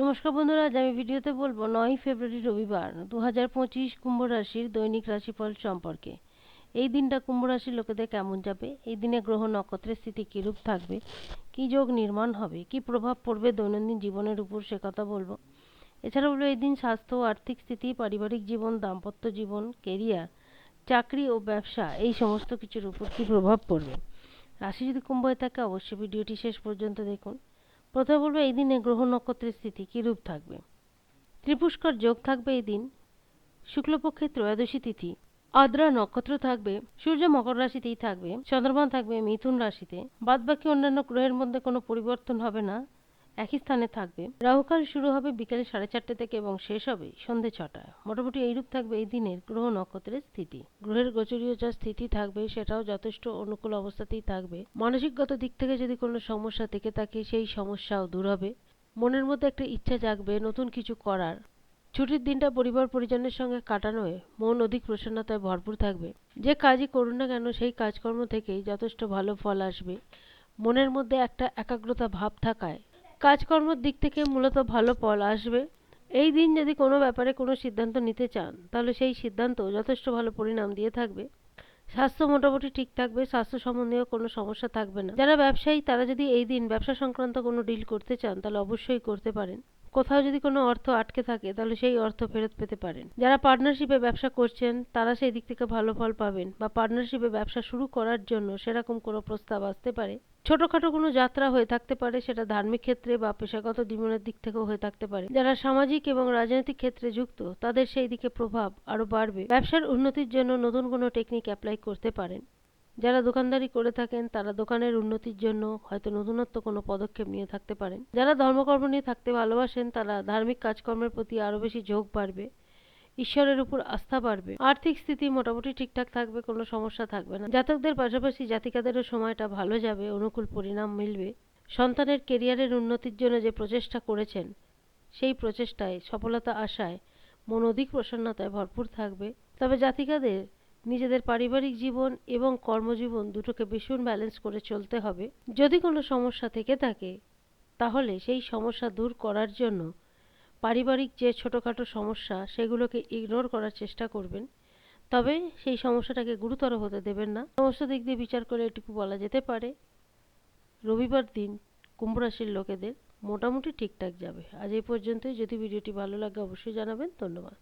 নমস্কার বন্ধুরা, আজ আমি ভিডিওতে বলব নয় ফেব্রুয়ারি রবিবার দু হাজার পঁচিশ কুম্ভ রাশির দৈনিক রাশিফল সম্পর্কে। এই দিনটা কুম্ভ রাশির লোকেদের কেমন যাবে? এই দিনে গ্রহ নক্ষত্রের স্থিতি কীরূপ থাকবে? কী যোগ নির্মাণ হবে? কী প্রভাব পড়বে দৈনন্দিন জীবনের উপর সে কথা বলব। এছাড়া বলব, এই দিন স্বাস্থ্য, আর্থিক স্থিতি, পারিবারিক জীবন, দাম্পত্য জীবন কেরিয়ার চাকরি ও ব্যবসা, এই সমস্ত কিছুর উপর কী প্রভাব পড়বে? রাশি যদি কুম্ভ হয়ে থাকে, অবশ্যই ভিডিওটি শেষ পর্যন্ত দেখুন। প্রথমে বলব, এই দিনে গ্রহ নক্ষত্রের স্থিতি কীরূপ থাকবে? ত্রিপুষ্কর যোগ থাকবে এই দিন শুক্লপক্ষে ত্রয়োদশী তিথি। আদ্রা নক্ষত্র থাকবে, সূর্য মকর রাশিতেই থাকবে, চন্দ্রমা থাকবে, মিথুন রাশিতে। বাদবাকি অন্যান্য গ্রহের মধ্যে কোনো পরিবর্তন হবে না। একই স্থানে থাকবে। রাহুকাল শুরু হবে বিকেলে সাড়ে চারটে থেকে এবং শেষ হবে সন্ধে ছটায়। মোটামুটি এইরূপ থাকবে এই দিনের গ্রহ নক্ষত্রের স্থিতি। গ্রহের গোচরীয় যা স্থিতি থাকবে সেটাও যথেষ্ট অনুকূল অবস্থাতেই থাকবে। মানসিকগত দিক থেকে যদি কোনো সমস্যা থেকে থাকে, সেই সমস্যাও দূর হবে। মনের মধ্যে একটা ইচ্ছা জাগবে নতুন কিছু করার। ছুটির দিনটা পরিবার পরিজনের সঙ্গে কাটানোয় মন অধিক প্রসন্নতায় ভরপুর থাকবে। যে কাজই করুন না কেন, সেই কাজকর্ম থেকেই যথেষ্ট ভালো ফল আসবে। মনের মধ্যে একটা একাগ্রতা ভাব থাকায় কাজকর্মের দিক থেকে মূলত ভালো ফল আসবে। এই দিন যদি কোনো ব্যাপারে কোনো সিদ্ধান্ত নিতে চান, তাহলে সেই সিদ্ধান্ত যথেষ্ট ভালো পরিণাম দিয়ে থাকবে। স্বাস্থ্য মোটামুটি ঠিক থাকবে, স্বাস্থ্য সম্বন্ধীয় কোনো সমস্যা থাকবে না। যারা ব্যবসায়ী, তারা যদি এই দিন ব্যবসা সংক্রান্ত কোনো ডিল করতে চান, তাহলে অবশ্যই করতে পারেন। কোথাও যদি কোনো অর্থ আটকে থাকে, তাহলে সেই অর্থ ফেরত পেতে পারেন। যারা পার্টনারশিপে ব্যবসা করছেন, তারা সেই দিক থেকে ভালো ফল পাবেন বা পার্টনারশিপে ব্যবসা শুরু করার জন্য সেরকম কোনো প্রস্তাব আসতে পারে। ছোটখাটো কোনো যাত্রা হয়ে থাকতে পারে, সেটা ধার্মিক ক্ষেত্রে বা পেশাগত জীবনের দিক থেকেও হয়ে থাকতে পারে। যারা সামাজিক এবং রাজনৈতিক ক্ষেত্রে যুক্ত, তাদের সেই দিকে প্রভাব আরও বাড়বে। ব্যবসার উন্নতির জন্য নতুন কোনো টেকনিক অ্যাপ্লাই করতে পারেন। যারা দোকানদারি করে থাকেন, তারা দোকানের উন্নতির জন্য হয়তো নতুনত্ব কোনো পদক্ষেপ নিয়ে থাকতে পারেন। যারা ধর্মকর্ম নিয়ে থাকতে ভালোবাসেন, তারা ধার্মিক কাজকর্মের প্রতি আরও বেশি ঝোঁক বাড়বে, ঈশ্বরের উপর আস্থা বাড়বে। আর্থিক স্থিতি মোটামুটি ঠিকঠাক থাকবে, কোনো সমস্যা থাকবে না। জাতকদের পাশাপাশি জাতিকাদেরও সময়টা ভালো যাবে, অনুকূল পরিণাম মিলবে। সন্তানের কেরিয়ারের উন্নতির জন্য যে প্রচেষ্টা করেছেন, সেই প্রচেষ্টায় সফলতা আসায় মন অধিক প্রসন্নতায় ভরপুর থাকবে। তবে জাতিকাদের নিজেদের পারিবারিক জীবন এবং কর্মজীবন দুটোকে ভীষণ ব্যালেন্স করে চলতে হবে। যদি কোনো সমস্যা থেকে থাকে, তাহলে সেই সমস্যা দূর করার জন্য পারিবারিক যে ছোটোখাটো সমস্যা, সেগুলোকে ইগনোর করার চেষ্টা করবেন। তবে সেই সমস্যাটাকে গুরুতর হতে দেবেন না। সমস্ত দিক দিয়ে বিচার করে এটুকু বলা যেতে পারে, রবিবার দিন কুম্ভ রাশির লোকেদের মোটামুটি ঠিকঠাক যাবে। আজ এই পর্যন্তই। যদি ভিডিওটি ভালো লাগে, অবশ্যই জানাবেন। ধন্যবাদ।